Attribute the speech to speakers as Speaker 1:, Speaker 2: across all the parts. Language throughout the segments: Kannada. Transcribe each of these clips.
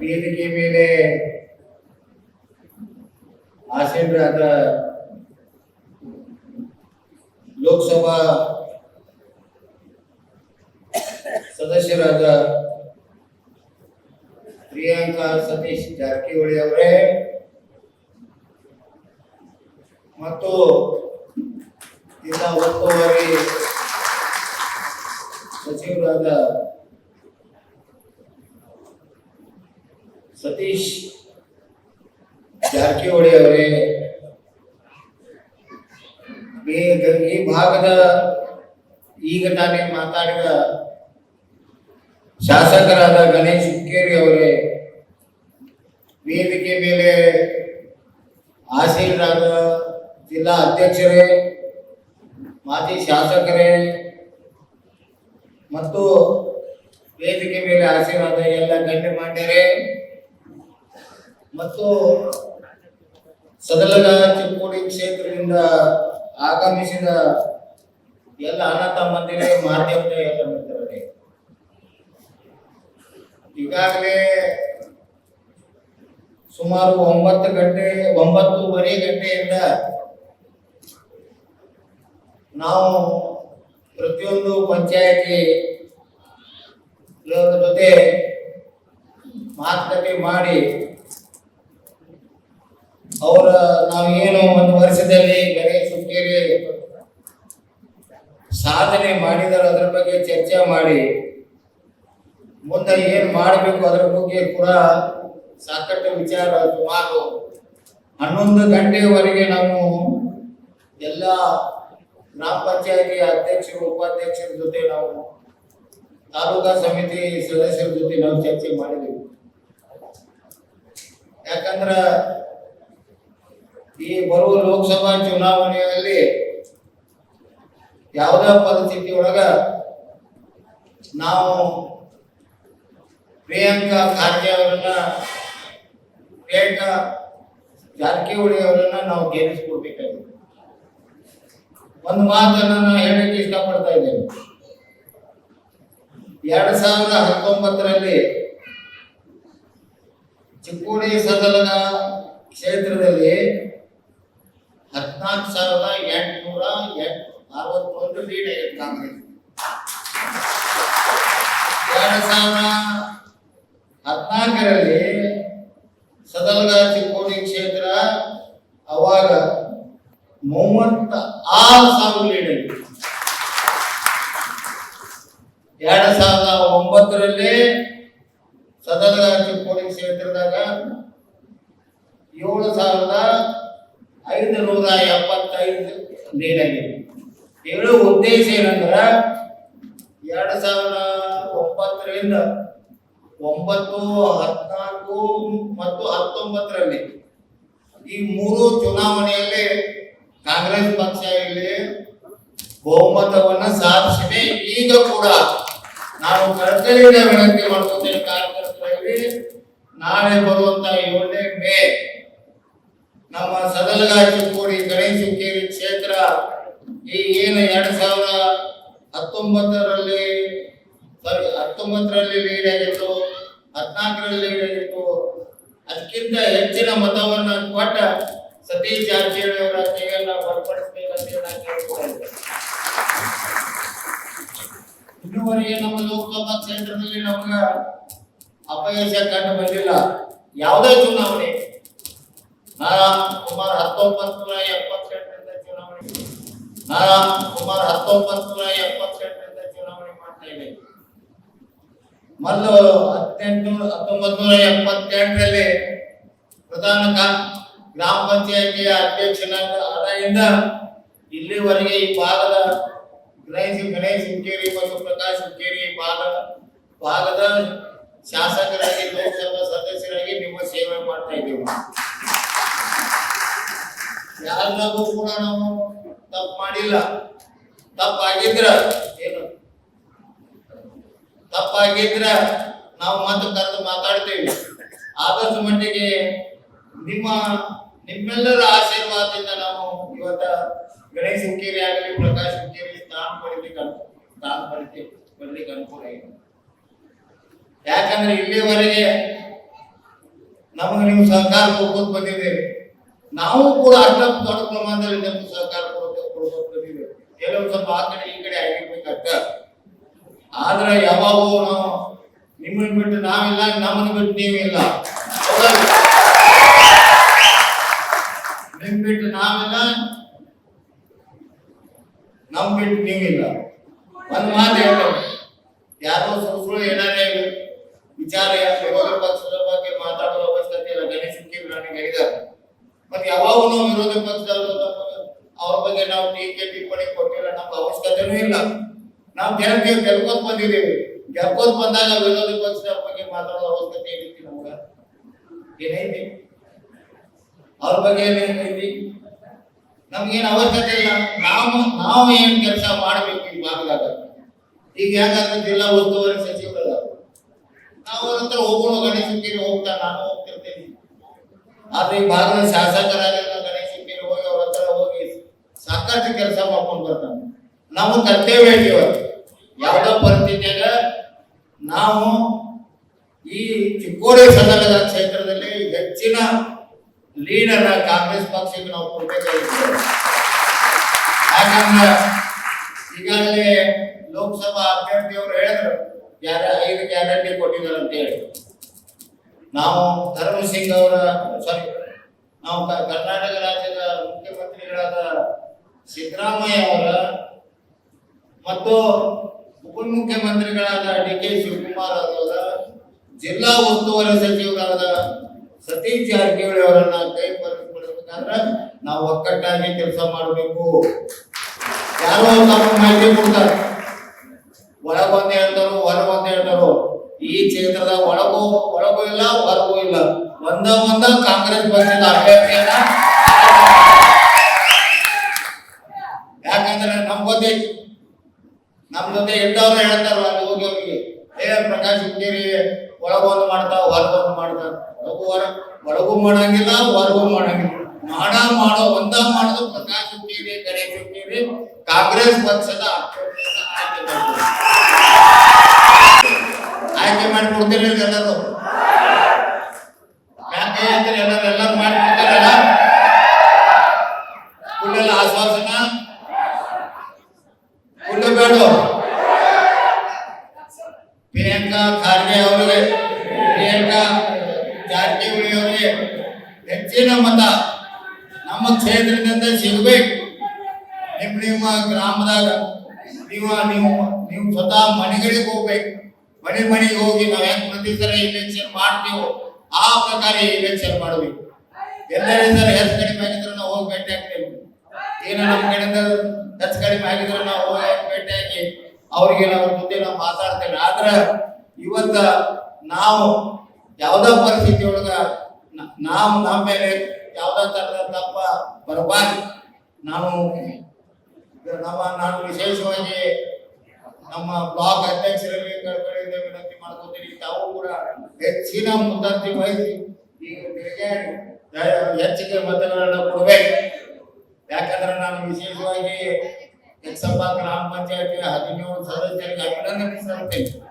Speaker 1: ವೇದಿಕೆ ಮೇಲೆ ಆಸೀನರಾದ ಲೋಕಸಭಾ ಸದಸ್ಯರಾದ ಪ್ರಿಯಾಂಕಾ ಸತೀಶ್ ಜಾರಕಿಹೊಳಿ ಅವರೇ ಮತ್ತು ಜಿಲ್ಲಾ ಉಸ್ತುವಾರಿ ಸಚಿವರಾದ ಸತೀಶ್ ಜಾರಕಿಹೊಳಿ ಅವರೇ, ಈ ಭಾಗದ ಈಗ ತಾನೇ ಮಾತಾಡಿದ ಶಾಸಕರಾದ ಗಣೇಶ್ ಹುಕ್ಕೇರಿ ಅವರೇ, ವೇದಿಕೆ ಮೇಲೆ ಆಸೀನರಾದ ಜಿಲ್ಲಾ ಅಧ್ಯಕ್ಷರೇ, ಮಾಜಿ ಶಾಸಕರೇ ಮತ್ತು ವೇದಿಕೆ ಮೇಲೆ ಆಶೀರ್ವಾದ ಎಲ್ಲ ಗಣ್ಯಮಾನ್ಯರೇ ಮತ್ತು ಸದಲಗ ಚಿಕ್ಕೋಡಿ ಕ್ಷೇತ್ರದಿಂದ ಆಗಮಿಸಿದ ಎಲ್ಲ ಅನಾಥ ಮಂದಿರ ಮಾಧ್ಯಮದ ಎಲ್ಲ ಈಗಾಗಲೇ ಸುಮಾರು ಒಂಬತ್ತು ಗಂಟೆ, ಒಂಬತ್ತೂವರೆ ಗಂಟೆಯಿಂದ ನಾವು ಪ್ರತಿಯೊಂದು ಪಂಚಾಯತಿ ಜೊತೆ ಮಾತುಕತೆ ಮಾಡಿ ಅವರ ನಾವು ಏನು ಒಂದು ವರ್ಷದಲ್ಲಿ ಗಣೇಶ ಕೇರಿ ಸಾಧನೆ ಮಾಡಿದರೆ, ಅದರ ಬಗ್ಗೆ ಚರ್ಚೆ ಮಾಡಿ. ಮುಂದೆ ಏನ್ ಮಾಡಬೇಕು ಅದರ ಬಗ್ಗೆ ಕೂಡ ಸಾಕಷ್ಟು ವಿಚಾರ ಸುಮಾರು ಹನ್ನೊಂದು ಗಂಟೆವರೆಗೆ ನಾವು ಎಲ್ಲ ಗ್ರಾಮ ಪಂಚಾಯತಿ ಅಧ್ಯಕ್ಷರು, ಉಪಾಧ್ಯಕ್ಷರ ಜೊತೆ ನಾವು ತಾಲೂಕಾ ಸಮಿತಿ ಸದಸ್ಯರ ಜೊತೆ ನಾವು ಚರ್ಚೆ ಮಾಡಿದೆವು. ಯಾಕಂದ್ರ ಈ ಬರುವ ಲೋಕಸಭಾ ಚುನಾವಣೆಯಲ್ಲಿ ಯಾವುದೇ ಪರಿಸ್ಥಿತಿ ಒಳಗ ನಾವು ಪ್ರಿಯಾಂಕಾ ಖಾರ್ಗೆ ಅವರನ್ನ, ಪ್ರಿಯಾಂಕಾ ಜಾರಕಿಹೊಳಿ ಅವರನ್ನ ನಾವು ಗೆಲ್ಲಿಸ್ಕೊಡ್ಬೇಕಾಗಿದೆ. ಒಂದು ಮಾತನ್ನ ನಾನು ಹೇಳಕ್ಕೆ ಇಷ್ಟಪಡ್ತಾ ಇದ್ದೇನೆ. ಎರಡ್ ಸಾವಿರದ ಹತ್ತೊಂಬತ್ತರಲ್ಲಿ ಚಿಕ್ಕೋಡಿ ಸದನದ ಕ್ಷೇತ್ರದಲ್ಲಿ ಹದಿನಾಲ್ಕು ಸಾವಿರದ ಎಂಟುನೂರ ಎಂಟು ಅರವತ್ತೊಂದು ಲೀಡ್ ಕಾಂಗ್ರೆಸ್ ಎರಡ್ ಸಾವಿರ ಹದಿನಾಲ್ಕರಲ್ಲಿ ಸದಲಗ ಚಿಕ್ಕೋಡಿ ಕ್ಷೇತ್ರ ಅವಾಗ ಮೂವತ್ತ ಆರು ಸಾವಿರ ಲೀಡ್ ಆಗಿತ್ತು. ಎರಡು ಸಾವಿರದ ಒಂಬತ್ತರಲ್ಲಿ ಸದಲಗ ಚಿಕ್ಕೋಡಿ ಕ್ಷೇತ್ರದಾಗ ಏಳು ಸಾವಿರದ ಐದು ನೂರ ಎಪ್ಪತ್ತೈದು ನೀಡಾಗಿದೆ ಹೇಳೋ ಉದ್ದೇಶ ಏನಂದ್ರೆ ಎರಡು ಸಾವಿರದ ಒಂಬತ್ತರಿಂದ ಒಂಬತ್ತು ಹದಿನಾಲ್ಕು ಮತ್ತು ಹತ್ತೊಂಬತ್ತರಲ್ಲಿ ಈ ಮೂರು ಚುನಾವಣೆಯಲ್ಲಿ ಕಾಂಗ್ರೆಸ್ ಪಕ್ಷ ಇಲ್ಲಿ ಬಹುಮತವನ್ನ ಸಾಧಿಸಿದೆ. ಈಗ ಕೂಡ ನಾನು ಕರ್ತವ್ಯದ ವಿನಂತಿ ಮಾಡ್ಕೊತೇವೆ ಕಾರ್ಯಕರ್ತರಲ್ಲಿ. ನಾಳೆ ಬರುವಂತ ಏಳನೇ ಮೇ ನಮ್ಮ ಚಿಕ್ಕೋಡಿ ಗಣೇಶ ಹುಕ್ಕೇರಿ ಕ್ಷೇತ್ರ ಈ ಏನು ಎರಡು ಸಾವಿರ ಹತ್ತೊಂಬತ್ತರಲ್ಲಿ ಹತ್ತೊಂಬತ್ತರಲ್ಲಿ ಲೀಡ್ ಆಗಿತ್ತು, ಹದಿನಾಲ್ಕರಲ್ಲಿ ಲೀಡ್ ಆಗಿತ್ತು. ಅದಕ್ಕಿಂತ ಹೆಚ್ಚಿನ ಮತವನ್ನು ಕೊಟ್ಟ ಸತೀಶ್ ಜಾರಕಿಹೊಳಿ ಅವರ ಕೈಯನ್ನ ಬಲಪಡಿಸಬೇಕಂತ ಹೇಳಿ ಇನ್ನುವರೆಗೆ ನಮ್ಮ ಲೋಕಸಭಾ ಕ್ಷೇತ್ರದಲ್ಲಿ ನಮ್ಗೆ ಅಪಯಶ ಕಂಡು ಬಂದಿಲ್ಲ. ಯಾವುದೇ ಚುನಾವಣೆ. ನಾ ಸುಮಾರು ಹತ್ತೊಂಬತ್ತು ನೂರ ಚುನಾವಣೆ ನಾ ಸುಮಾರು ಹತ್ತೊಂಬತ್ತು ನೂರ ಚುನಾವಣೆ ಮಾಡ್ತಾ ಇದ್ದೇನೆ ಮೊದಲು ಹದಿನೆಂಟು ಹತ್ತೊಂಬತ್ತು ನೂರ ಎಪ್ಪತ್ತೆಂಟರಲ್ಲಿ ಪ್ರಧಾನ ಗ್ರಾಮ ಪಂಚಾಯತಿಯ ಅಧ್ಯಕ್ಷನಾದ ಆದಾಯಿಂದ ಇಲ್ಲಿವರೆಗೆ ಈ ಭಾಗದ ಗಣೇಶ್ ಮತ್ತು ಪ್ರಕಾಶ್ ಹುಕ್ಕೇರಿ ಭಾಗ, ಭಾಗದ ಶಾಸಕರಾಗಿ, ಲೋಕಸಭಾ ಸದಸ್ಯರಾಗಿ ನಿಮ್ಮ ಸೇವೆ ಮಾಡ್ತಾ ಯಾರಿಗೂ ಕೂಡ ನಾವು ತಪ್ಪು ಮಾಡಿಲ್ಲ. ತಪ್ಪಾಗಿದ್ರ ಏನು? ತಪ್ಪಾಗಿದ್ರ ನಾವು ಮತ್ತೆ ಕರೆದು ಮಾತಾಡ್ತೇವೆ. ಆದಷ್ಟು ಮಟ್ಟಿಗೆ ನಿಮ್ಮ, ನಿಮ್ಮೆಲ್ಲರ ಆಶೀರ್ವಾದದಿಂದ ನಾವು ಇವತ್ತ ಗಣೇಶ ಹುಕ್ಕೇರಿ ಆಗಲಿ, ಪ್ರಕಾಶ್ ಹುಕ್ಕೇರಿ ಸ್ಥಾನ ಪಡಿಲಿಕ್ಕೆ ಸ್ಥಾನ ಪಡಿಲಿಕ್ಕೆ ಬರ್ಲಿಕ್ಕೆ ಅನುಕೂಲ ಇದೆ. ಯಾಕಂದ್ರೆ ಇಲ್ಲಿಯವರೆಗೆ ನಮಗೆ ನೀವು ಸಹಕಾರ ಕೊಡ್ಕೊಂಡು ಬಂದಿದ್ದೀರಿ. ನಾವು ಕೂಡ ಅಷ್ಟೊಂದು ದೊಡ್ಡ ಪ್ರಮಾಣದಲ್ಲಿ ನಮ್ಮ ಸಹಕಾರ ಕೊಡಬೇಕು ಒಂದ್ ಸ್ವಲ್ಪ ಆ ಕಡೆ ಈ ಕಡೆ ಆಗಿರ್ಬೇಕಷ್ಟ ಆದ್ರೆ ಯಾವಾಗೂ ನಾವು ನಿಮ್ಮನ್ನು ಬಿಟ್ಟು ನಾವಿಲ್ಲ, ನಮ್ಮನ್ನು ಬಿಟ್ಟು ನೀವಿಲ್ಲ. ನಿಮ್ ಬಿಟ್ಟು ನಾವಿಲ್ಲ ನಮ್ ಬಿಟ್ಟು ನೀವಿಲ್ಲ. ಒಂದ್ ಮಾತು ಹೇಳ್ತೇವೆ ಯಾರೋ ಸುಳ್ಳು ಏನಾರೇ ವಿಚಾರ ಮತ್ತೆ ಯಾವಾಗ ನಾವು ವಿರೋಧ ಪಕ್ಷದವರು ಅವ್ರ ಬಗ್ಗೆ ನಾವು ಟೀಕೆ, ಟಿಪ್ಪಣಿ ಕೊಟ್ಟಿಲ್ಲ ನಮ್ಗೆ ಅವಶ್ಯಕತೆನೂ ಇಲ್ಲ. ನಾವು ಗೆಲ್ಕೆ ಗೆಲ್ಕೋತ್ ಬಂದಿದ್ದೀವಿ. ಗೆಲ್ಕೋತ್ ಬಂದಾಗ ವಿರೋಧ ಪಕ್ಷದ ಬಗ್ಗೆ ಮಾತಾಡೋ ಅವಶ್ಯಕತೆ ಏನೈತಿ ನಮ್ಗ. ಏನೈತಿ ಅವ್ರ ಬಗ್ಗೆ ಏನೈತಿ ನಮ್ಗೇನ್ ಅವಶ್ಯಕತೆ ಇಲ್ಲ. ನಾವು ನಾವು ಏನ್ ಕೆಲಸ ಮಾಡ್ಬೇಕು ಈ ಭಾಗದಾಗ? ಈಗ ಯಾಕಂದ್ರೆ ಜಿಲ್ಲಾ ಉಸ್ತುವಾರಿ ಸಚಿವರಲ್ಲ. ನಾವು ಅವ್ರ ಹತ್ರ ಹೋಗೋಣ ಗಣೇಶ ಹೋಗ್ತಾ ನಾನು ಹೋಗ್ತಿರ್ತೀನಿ ಆದ್ರೆ ಈ ಭಾಗದ ಶಾಸಕರಾಗಿರೋ ಗಣೇಶ್ ಹುಕ್ಕೇರಿ ಹೋಗಿ ಅವ್ರ ಹತ್ರ ಹೋಗಿ ಸಾಕಷ್ಟು ಕೆಲಸ ಮಾಡ್ಕೊಂಡು ಬರ್ತಾನೆ ನಾವು ಕರ್ತವ್ಯ ಹೇಳಿ ಇವತ್ತು ಯಾವುದೋ ಪರಿಸ್ಥಿತಿಯಾಗ ನಾವು ಈ ಚಿಕ್ಕೋಡಿ ಸದನದ ಕ್ಷೇತ್ರದಲ್ಲಿ ಹೆಚ್ಚಿನ ಲೀಡರ್ ಕಾಂಗ್ರೆಸ್ ಪಕ್ಷಕ್ಕೆ ನಾವು ಕೊಡ್ಬೇಕಾಗಿತ್ತು ಯಾಕಂದ್ರೆ ಈಗಾಗಲೇ ಲೋಕಸಭಾ ಅಭ್ಯರ್ಥಿಯವರು ಹೇಳಿದ್ರು, ಯಾರ ಐದು ಗ್ಯಾರಂಟಿ ಕೊಟ್ಟಿದ್ದಾರೆ ಅಂತ ಹೇಳಿ. ನಾವು ಧರ್ಮ ಸಿಂಗ್ ಅವರ ಸಾರಿ ನಾವು ಕರ್ನಾಟಕ ರಾಜ್ಯದ ಮುಖ್ಯಮಂತ್ರಿಗಳಾದ ಸಿದ್ದರಾಮಯ್ಯ ಅವರ ಮತ್ತು ಉಪಮುಖ್ಯಮಂತ್ರಿಗಳಾದ ಡಿ ಕೆ ಶಿವಕುಮಾರ್ ಅವರ, ಜಿಲ್ಲಾ ಉಸ್ತುವಾರಿ ಸಚಿವರಾದ ಸತೀಶ್ ಜಾರಕಿಹೊಳಿ ಅವರನ್ನ ಕೈ ಪಡೆಬೇಕಾದ್ರೆ ನಾವು ಒಕ್ಕಟ್ಟಾಗಿ ಕೆಲಸ ಮಾಡಬೇಕು. ಯಾರೋ ತಮ್ಮ ಮಾಹಿತಿ ಕೊಡ್ತಾರೆ. ಒಳಗ್ ಒಂದ್ ಹೇಳ್ತಾರೋ ಹೊರಗ್ ಒಂದ್ ಹೇಳ್ತಾರೋ ಈ ಕ್ಷೇತ್ರದ ಒಳಗೂ ಒಳಗೂ ಇಲ್ಲ, ಹೊರಗೂ ಇಲ್ಲ. ಒಂದ ಒಂದ ಕಾಂಗ್ರೆಸ್ ಪಕ್ಷದ ಅಭ್ಯರ್ಥಿಯನ್ನ ಯಾಕಂದ್ರೆ ನಮ್ ಗೊತ್ತೈತಿ ನಮ್ ಜೊತೆ ಇದ್ದವ್ರು ಹೇಳ್ತಾರಲ್ಲ ಅಲ್ಲಿ ಹೋಗಿ ಅವ್ರಿಗೆ ಏ ಪ್ರಕಾಶ್ ಹುಕ್ಕೇರಿ ಒಳಗೊಂದು ಮಾಡ್ತಾವ ಹೊರಗೊಂದು ಮಾಡ್ತಾರ ಒಳಗೂ ಹೊರ, ಒಳಗೂ ಮಾಡಂಗಿಲ್ಲ, ಹೊರಗೂ ಮಾಡಂಗಿಲ್ಲ. ಮಾಡ, ಮಾಡೋ, ಒಂದ ಮಾಡೋದು ಪ್ರಕಾಶ್ ಹುಕ್ಕೇರಿ ಗಣೇಶ್ ಹುಕ್ಕೇರಿ ಕಾಂಗ್ರೆಸ್ ಪಕ್ಷದ ಅಭ್ಯರ್ಥಿಯನ್ನ ಆಯ್ಕೆ. ಆಯ್ಕೆ ಮಾಡಿ ಕೊಡ್ತೀರಿ ಎಲ್ಲರೂ. ಯಾಕೆ ಹೇಳ್ತೀರಿ ಎಲ್ಲರೂ ಎಲ್ಲರೂ ಮಾಡಿ ಕೊಡ್ತಾರಲ್ಲ ಫುಲ್ಲೆಲ್ಲ ಆಶ್ವಾಸನ? ಕುಳ್ಳು ಬೇಡ? ಪ್ರಿಯಾಂಕಾ ಖಾರ್ಗೆ ಅವರಿಗೆ ಪ್ರಿಯಾಂಕಾ ಜಾರಕಿಹೊಳಿ ಅವರಿಗೆ ಹೆಚ್ಚಿನ ಮತ ನಮ್ಮ ಕ್ಷೇತ್ರದಿಂದ ಸಿಗಬೇಕು. ನಿಮ್ ನಿಮ್ಮ ಗ್ರಾಮದಾಗ ನೀವು ನೀವು ನೀವು ಸ್ವತಃ ಮನೆಗಳಿಗೆ ಹೋಗ್ಬೇಕು. ಮನೆ ಮನೆಗೆ ಹೋಗಿ ನಾವು ಯಾಕೆ ಪ್ರತಿ ಸಲ ಇಲೆಕ್ಷನ್ ಮಾಡ್ತೀವೋ, ಆ ಪ್ರಕಾರ ಇಲೆಕ್ಷನ್ ಮಾಡಬೇಕು ಎಲ್ಲರ ಸರ್ ಹೆಚ್ಚು ಕಡಿಮೆ ಆಗಿದ್ರೆ ನಾವು ಹೋಗಿ ಭೇಟಿ ಆಗ್ತೇವೆ. ಏನು ನಮ್ಮ ಕಡೆಯಿಂದ ಹೆಚ್ಚು ಕಡಿಮೆ ಆಗಿದ್ರೆ ನಾವು ಹೋಗಿ ಭೇಟಿ ಆಗಿ, ಅವ್ರಿಗೆ ನಾವು ಜೊತೆ ನಾವು ಮಾತಾಡ್ತೇವೆ. ಆದ್ರೆ ಇವತ್ತ ನಾವು ಯಾವ್ದೋ ಪರಿಸ್ಥಿತಿ ಒಳಗ ನಾವು ನಮ್ಮ ಮೇಲೆ ಯಾವ್ದೋ ತರದ ತಪ್ಪ ಬರಬಾರ್ದು. ನಾನು ನಮ್ಮ, ನಾನು ವಿಶೇಷವಾಗಿ ನಮ್ಮ ಬ್ಲಾಕ್ ಅಧ್ಯಕ್ಷರಲ್ಲಿ ಕಡೆಯಿಂದ ವಿನಂತಿ ಮಾಡ್ಕೊತೀನಿ. ತಾವು ಕೂಡ ಹೆಚ್ಚಿನ ಮುದ್ದಂತಿ ವಹಿಸಿ ಹೆಚ್ಚಿಗೆ ಮತಗಳನ್ನ ಕೊಡ್ಬೇಕು. ಯಾಕಂದ್ರೆ ನಾನು ವಿಶೇಷವಾಗಿ ಎಕ್ಸಪ್ಪ ಗ್ರಾಮ ಪಂಚಾಯತಿ ಹದಿನೇಳು ಸದಸ್ಯರಿಗೆ ಅಭಿನಂದನೆ ಸಲ್ಲಿಸ್ತೇನೆ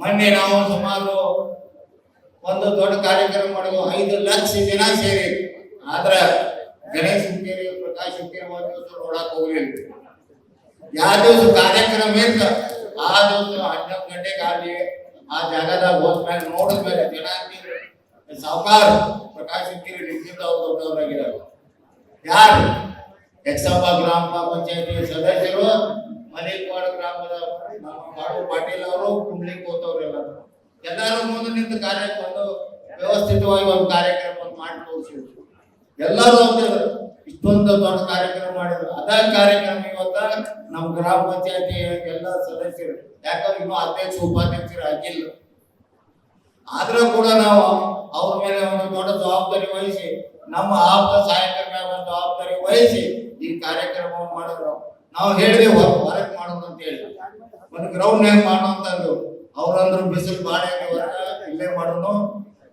Speaker 1: ಮೊನ್ನೆ ನಾವು ಸುಮಾರು ಒಂದು ದೊಡ್ಡ ಕಾರ್ಯಕ್ರಮ ಮಾಡಿದ್ವು. ಐದು ಲಕ್ಷ ಜನ ಸೇರಿ. ಆದ್ರೆ ಗಣೇಶ್ ಹುಕ್ಕೇರಿ ಪ್ರಕಾಶ್ ಹುಕ್ಕೇರಿ ನೋಡಕ್ ಹೋಗ್ಲಿಲ್ಲ. ಯಾವ ಕಾರ್ಯಕ್ರಮ ಇರ್ತ ಆ ದಿವಸ ಹನ್ನೊಂದು ಗಂಟೆಗೆ ಅಲ್ಲಿ ಆ ಜಾಗದಾಗ ಹೋದ್ಮೇಲೆ ನೋಡಿದ್ಮೇಲೆ ಜನ ಸಾವುಕಾರ ಪ್ರಕಾಶ್ ಹುಕ್ಕೇರಿ ನಿಂತಿದ್ದ ಯಾರು? ಎಕ್ಸಪ್ಪ ಗ್ರಾಮ ಪಂಚಾಯತಿ ಸದಸ್ಯರು, ಮಲಿಕ್ವಾಡ ಗ್ರಾಮದ ನಮ್ಮ ಪಾಟೀಲ್ ಅವರು, ಕುಂಬ್ಳಿ ಕೂತವ್ರೆಲ್ಲ. ಎಲ್ಲರೂ ಮುಂದೆ ನಿಂತ ಕಾರ್ಯಕ್ರಮ ವ್ಯವಸ್ಥಿತವಾಗಿ ಒಂದು ಕಾರ್ಯಕ್ರಮ ಮಾಡಿ ತೋರಿಸಿದ್ರು. ಎಲ್ಲರೂ ಇಷ್ಟೊಂದು ದೊಡ್ಡ ಕಾರ್ಯಕ್ರಮ ಮಾಡಿದ್ರು. ಅದ ಕಾರ್ಯಕ್ರಮ ಇವತ್ತ ನಮ್ಮ ಗ್ರಾಮ ಪಂಚಾಯತಿ ಎಲ್ಲ ಸದಸ್ಯರು. ಯಾಕಂದ್ರೆ ಇನ್ನು ಅಧ್ಯಕ್ಷ, ಉಪಾಧ್ಯಕ್ಷರು ಆಗಿಲ್ಲ. ಆದ್ರೂ ಕೂಡ ನಾವು ಅವ್ರ ಮೇಲೆ ಒಂದು ದೊಡ್ಡ ಜವಾಬ್ದಾರಿ ವಹಿಸಿ, ನಮ್ಮ ಆಪ್ತ ಸಹಾಯಕರ ಮೇಲೆ ಜವಾಬ್ದಾರಿ ವಹಿಸಿ ಈ ಕಾರ್ಯಕ್ರಮವನ್ನು ಮಾಡಿದ್ರು. ನಾವು ಹೇಳಿದೆ ಹೊರಗೆ ಮಾಡೋದು ಅಂತ ಹೇಳಿ. ಒಂದು ಗ್ರೌಂಡ್ ಹೆಂಗ್ ಮಾಡುವಂತದ್ದು ಅವ್ರಂದ್ರು ಬಿಸಿಲು ಬಾಳೆ ಇಲ್ಲೇ ಮಾಡೋನು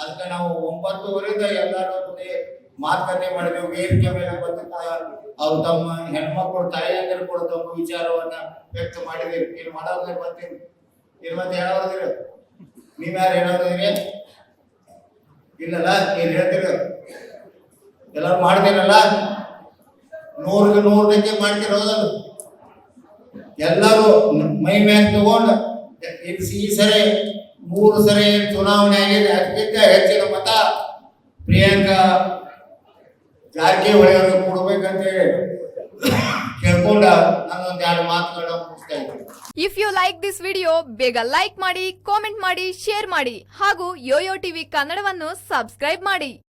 Speaker 1: ಅದಕ್ಕೆ ನಾವು ಒಂಬತ್ತುವರೆಯಿಂದ ಎಲ್ಲರೂ ಮಾತುಕತೆ ಮಾಡಬೇಕು. ವೇದಿಕೆ ಮೇಲೆ ಬಂದಿದ್ದ ಅವ್ರು ತಮ್ಮ ಹೆಣ್ಮಕ್ಳು, ತಾಯಿಯಂದ್ರೆ ಕೂಡ ತಮ್ಮ ವಿಚಾರವನ್ನ ವ್ಯಕ್ತ ಮಾಡಿದ್ರು. ಏನು ಮಾಡೋದ್ರೆ ಬರ್ತೀನಿ ಇನ್ನು ಮತ್ತೆ ಹೇಳೋದಿರ ನೀವ್ಯಾರು ಹೇಳೋದಿರಿ ಇಲ್ಲಲ್ಲ ಏನ್ ಹೇಳ್ತೀರ? ಎಲ್ಲರೂ ಮಾಡ್ತೀರಲ್ಲ? ನೂರಿಗೆ ನೂರ್ ಟಕ್ಕೆ ಮಾಡ್ತಿರೋದಲ್ಲ ಎಲ್ಲರೂ ಮೈ ಮ್ಯಾಗ ತಗೊಂಡು ಈ ಸರಿ ಮೂರು ಸರಿ ಚುನಾವಣೆ ಆಗಿದೆ. ಅದಕ್ಕಿಂತ ಹೆಚ್ಚಿನ ಮತ ಪ್ರಿಯಾಂಕಾ ಜಾರಕಿಹೊಳಿ ಅವ್ರಿಗೆ ಕೊಡ್ಬೇಕಂತ ಹೇಳಿ
Speaker 2: if you like this video ಬೇಗ ಲೈಕ್ ಮಾಡಿ ಕಾಮೆಂಟ್ ಮಾಡಿ ಶೇರ್ ಮಾಡಿ ಹಾಗೂ ಯೋಯೋ ಟಿವಿ ಕನ್ನಡವನ್ನು ಸಬ್ಸ್ಕ್ರೈಬ್ ಮಾಡಿ.